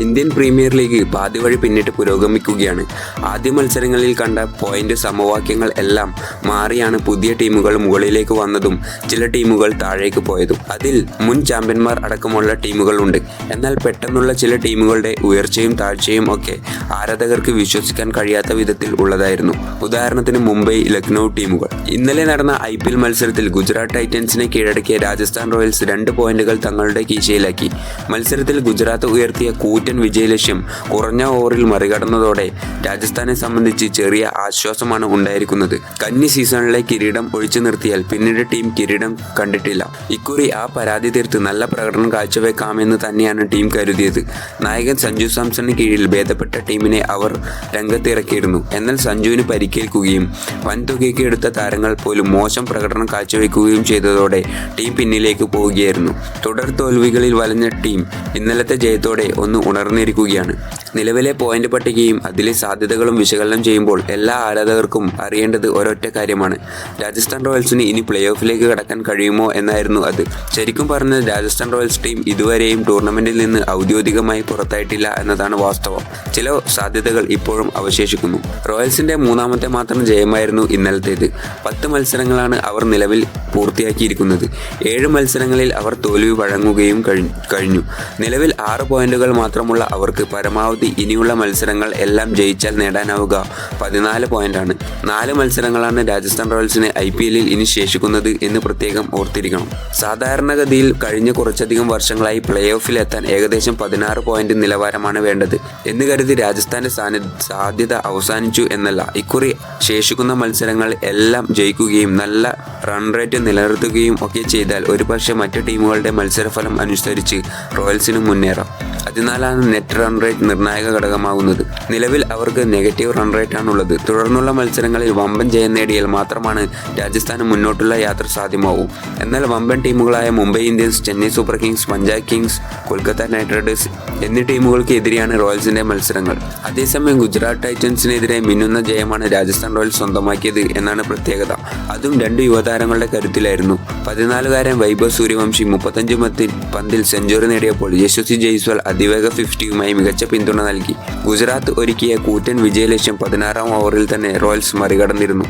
Indian premier league പാതി വഴി പിന്നിട്ട് പുരോഗമിക്കുകയാണ്. ആദ്യ മത്സരങ്ങളിൽ കണ്ട പോയിന്റ് സമവാക്യങ്ങൾ എല്ലാം മാറിയാണ് പുതിയ ടീമുകൾ മുകളിലേക്ക് വന്നതും ചില ടീമുകൾ താഴേക്ക് പോയതും. അതിൽ മുൻ ചാമ്പ്യന്മാർ അടക്കമുള്ള ടീമുകളുണ്ട്. എന്നാൽ പെട്ടെന്നുള്ള ചില ടീമുകളുടെ ഉയർച്ചയും താഴ്ചയും ഒക്കെ ആരാധകർക്ക് വിശ്വസിക്കാൻ കഴിയാത്ത വിധത്തിൽ ഉള്ളതായിരുന്നു. ഉദാഹരണത്തിന് മുംബൈ ലക്നൗ ടീമുകൾ. ഇന്നലെ നടന്ന ഐ പി എൽ മത്സരത്തിൽ ഗുജറാത്ത് ടൈറ്റൻസിനെ കീഴടക്കിയ രാജസ്ഥാൻ റോയൽസ് രണ്ട് പോയിന്റുകൾ തങ്ങളുടെ കീശയിലാക്കി. മത്സരത്തിൽ ഗുജറാത്ത് ഉയർത്തിയ കൂറ്റൻ വിജയലക്ഷ്യം കുറഞ്ഞ ഓവറിൽ മറികടന്നതോടെ രാജസ്ഥാനെ സംബന്ധിച്ച് ചെറിയ ആശ്വാസമാണ് ഉണ്ടായിരിക്കുന്നത്. കന്നി സീസണിലെ കിരീടം ഒഴിച്ചു നിർത്തിയാൽ പിന്നീട് ടീം കിരീടം കണ്ടിട്ടില്ല. ഇക്കുറി ആ പരാതി തീർത്ത് നല്ല പ്രകടനം കാഴ്ചവെക്കാമെന്ന് തന്നെയാണ് ടീം കരുതിയത്. നായകൻ സഞ്ജു സാംസണിന് കീഴിൽ ഭേദപ്പെട്ട ടീമിനെ അവർ രംഗത്തിറക്കിയിരുന്നു. എന്നാൽ സഞ്ജുവിന് പരിക്കേൽക്കുകയും വൻതുകയ്ക്ക് എടുത്ത താരങ്ങൾ പോലും മോശം പ്രകടനം കാഴ്ചവെക്കുകയും ചെയ്തതോടെ ടീം പിന്നിലേക്ക് പോവുകയായിരുന്നു. തുടർ തോൽവികളിൽ വലഞ്ഞ ടീം ഇന്നലത്തെ ജയത്തോടെ ഒന്ന് ഉണർന്നിരിക്കുകയാണ് നിലവിലെ പോയിന്റ് പട്ടികയും അതിലെ സാധ്യതകളും വിശകലനം ചെയ്യുമ്പോൾ എല്ലാ ആരാധകർക്കും അറിയേണ്ടത് ഒരൊറ്റ കാര്യമാണ്. രാജസ്ഥാൻ റോയൽസിന് ഇനി പ്ലേ ഓഫിലേക്ക് കടക്കാൻ കഴിയുമോ എന്നായിരുന്നു അത്. ശരിക്കും പറഞ്ഞാൽ രാജസ്ഥാൻ റോയൽസ് ടീം ഇതുവരെയും ടൂർണമെന്റിൽ നിന്ന് ഔദ്യോഗികമായി പുറത്തായിട്ടില്ല എന്നതാണ് വാസ്തവം. ചില സാധ്യതകൾ ഇപ്പോഴും അവശേഷിക്കുന്നു. റോയൽസിന്റെ മൂന്നാമത്തെ മാത്രം ജയമായിരുന്നു ഇന്നലത്തേത്. പത്ത് മത്സരങ്ങളാണ് അവർ നിലവിൽ പൂർത്തിയാക്കിയിരിക്കുന്നത്. ഏഴ് മത്സരങ്ങളിൽ അവർ തോൽവി വഴങ്ങുകയും കഴിഞ്ഞു. നിലവിൽ ആറ് പോയിന്റുകൾ മാത്രമുള്ള അവർക്ക് പരമാവധി ഇനിയുള്ള മത്സരങ്ങൾ എല്ലാം ജയിച്ചാൽ നേടാനാവുക. പതിനാല് പോയിന്റാണ്. നാല് മത്സരങ്ങളാണ് രാജസ്ഥാൻ റോയൽസിന് ഐ പി എല്ലിൽ ഇനി ശേഷിക്കുന്നത് എന്ന് പ്രത്യേകം ഓർത്തിരിക്കണം. സാധാരണഗതിയിൽ കഴിഞ്ഞ കുറച്ചധികം വർഷങ്ങളായി പ്ലേ ഓഫിൽ എത്താൻ ഏകദേശം പതിനാറ് പോയിന്റ് നിലവാരമാണ് വേണ്ടത് എന്ന് കരുതി രാജസ്ഥാന്റെ സ്ഥാന- സാധ്യത അവസാനിച്ചു എന്നല്ല. ഇക്കുറി ശേഷിക്കുന്ന മത്സരങ്ങൾ എല്ലാം ജയിക്കുകയും നല്ല റൺ റേറ്റ് നിലനിർത്തുകയും ഒക്കെ ചെയ്താൽ ഒരുപക്ഷെ മറ്റു ടീമുകളുടെ മത്സരഫലം അനുസരിച്ച് റോയൽസിന് മുന്നേറാം. അതിനാലാണ് നെറ്റ് റൺ റേറ്റ് നിർണായക ഘടകമാകുന്നത്. നിലവിൽ അവർക്ക് നെഗറ്റീവ് റൺ റേറ്റ് ഉള്ളത് തുടർന്നുള്ള മത്സരങ്ങളിൽ വമ്പൻ ജയം നേടിയാൽ മാത്രമാണ് രാജസ്ഥാന് മുന്നോട്ടുള്ള യാത്ര സാധ്യമാവും. എന്നാൽ വമ്പൻ ടീമുകളായ Mumbai Indians Chennai Super Kings Punjab Kings Kolkata Knight Riders എന്നീ ടീമുകൾക്ക് എതിരെയാണ് റോയൽസിന്റെ മത്സരങ്ങൾ. അതേസമയം ഗുജറാത്ത് ടൈറ്റൻസിനെതിരെ മിന്നുന്ന ജയമാണ് രാജസ്ഥാൻ റോയൽസ് സ്വന്തമാക്കിയത് എന്നാണ് പ്രത്യേകത. അതും രണ്ട് യുവതാരങ്ങളുടെ കരുത്തിലായിരുന്നു. പതിനാലുകാരൻ വൈഭവ് സൂര്യവംശി മുപ്പത്തഞ്ച് മത്തിൽ പന്തിൽ സെഞ്ചുറി നേടിയപ്പോൾ യശസ്വി ജയ്സ്വാൾ അതിവേഗ ഫിഫ്റ്റിയുമായി മികച്ച പിന്തുണ നൽകി. ഗുജറാത്ത് ഒരുക്കിയ കൂറ്റൻ വിജയലക്ഷ്യം പതിനാറാം ഓവറിൽ തന്നെ റോയൽസ് മറികടന്നിരുന്നു.